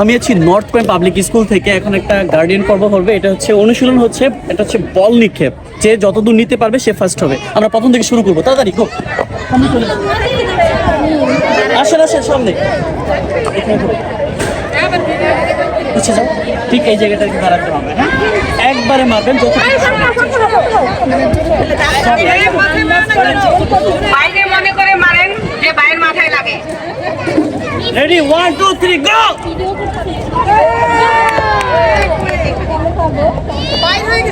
আমি আছি north point public school থেকে এখন একটা গার্ডিয়ান পর্ব হবে এটা হচ্ছে অনুশীলন হচ্ছে এটা হচ্ছে বল নিক্ষেপ। যে যতদূর নিতে পারবে সে ফার্স্ট হবে। আমরা প্রথম থেকে শুরু করব। তাড়াতাড়ি খুব। আসেন আসেন সামনে। পিছিয়ে যাও। ঠিক এই জায়গাটা দাঁড়াতে হবে হ্যাঁ? একবারে মারবেন যত ready one two three go হয়ে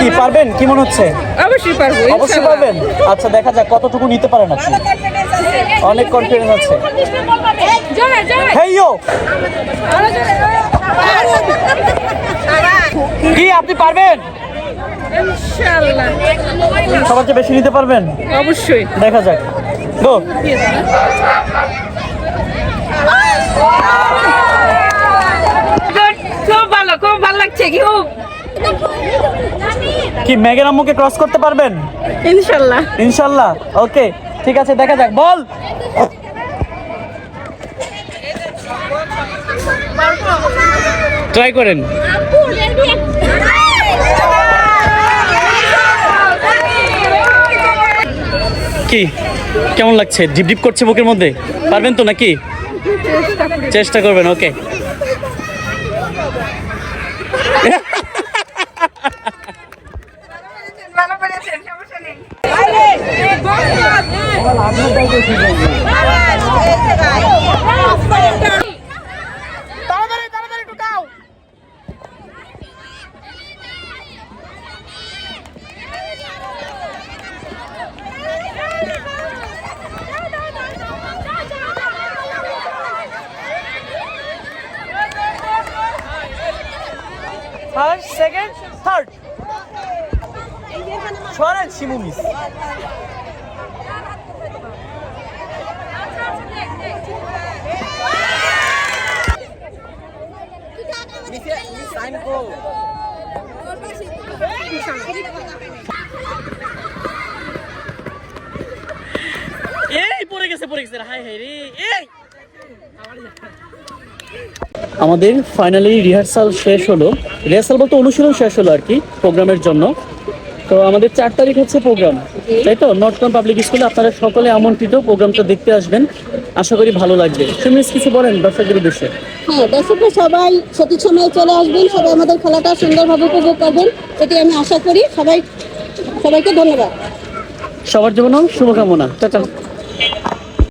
কি পারবেন? কি মনে হচ্ছে? অবশ্যই পারব অবশ্যই পারবেন? আচ্ছা দেখা যাক কতটুকু নিতে পারেন আপনি। অনেক কনফিডেন্স আছে। হেইয়ো কি আপনি পারবেন? ইনশাআল্লাহ। সবার চেয়ে বেশি নিতে পারবেন? অবশ্যই। দেখা যাক। গো খুব ভালো খুব ভালো লাগছে কি খুব? কি ম্যাগের আম্মুকে ক্রস করতে পারবেন? ইনশাআল্লাহ। ইনশাল্লাহ ওকে ঠিক আছে দেখা যাক। বল। ট্রাই করেন। কি? কেমন লাগছে? ডিপ ডিপ করছে বুকের মধ্যে? পারবেন তো নাকি? চেষ্টা করবেন ওকে। ফার্স্ট সেকেন্ড থার্ড সরেন শিমু এই পড়ে গেছে পড়ে গেছে হাই হাই রে। এই! আমাদের ফাইনালি রিহার্সাল শেষ হলো। রিহার্সাল বলতে অনুশীলন শেষ হলো আর কি প্রোগ্রামের জন্য। তো আমাদের চার তারিখ হচ্ছে প্রোগ্রাম। তাই তো? নর্থন পাবলিক স্কুলে আপনারা সকলে আমন্ত্রিত প্রোগ্রামটা দেখতে আসবেন। আশা করি ভালো লাগবে। সুমিস কিছু বলেন দর্শকদের উদ্দেশ্যে? হ্যাঁ দর্শকরা সবাই সঠিক সময়ে চলে আসবেন। সবাই আমাদের খেলাটা সুন্দরভাবে উপভোগ করবেন। এটি আমি আশা করি সবাই সবাইকে ধন্যবাদ। সবার জন্য শুভকামনা। টাটা।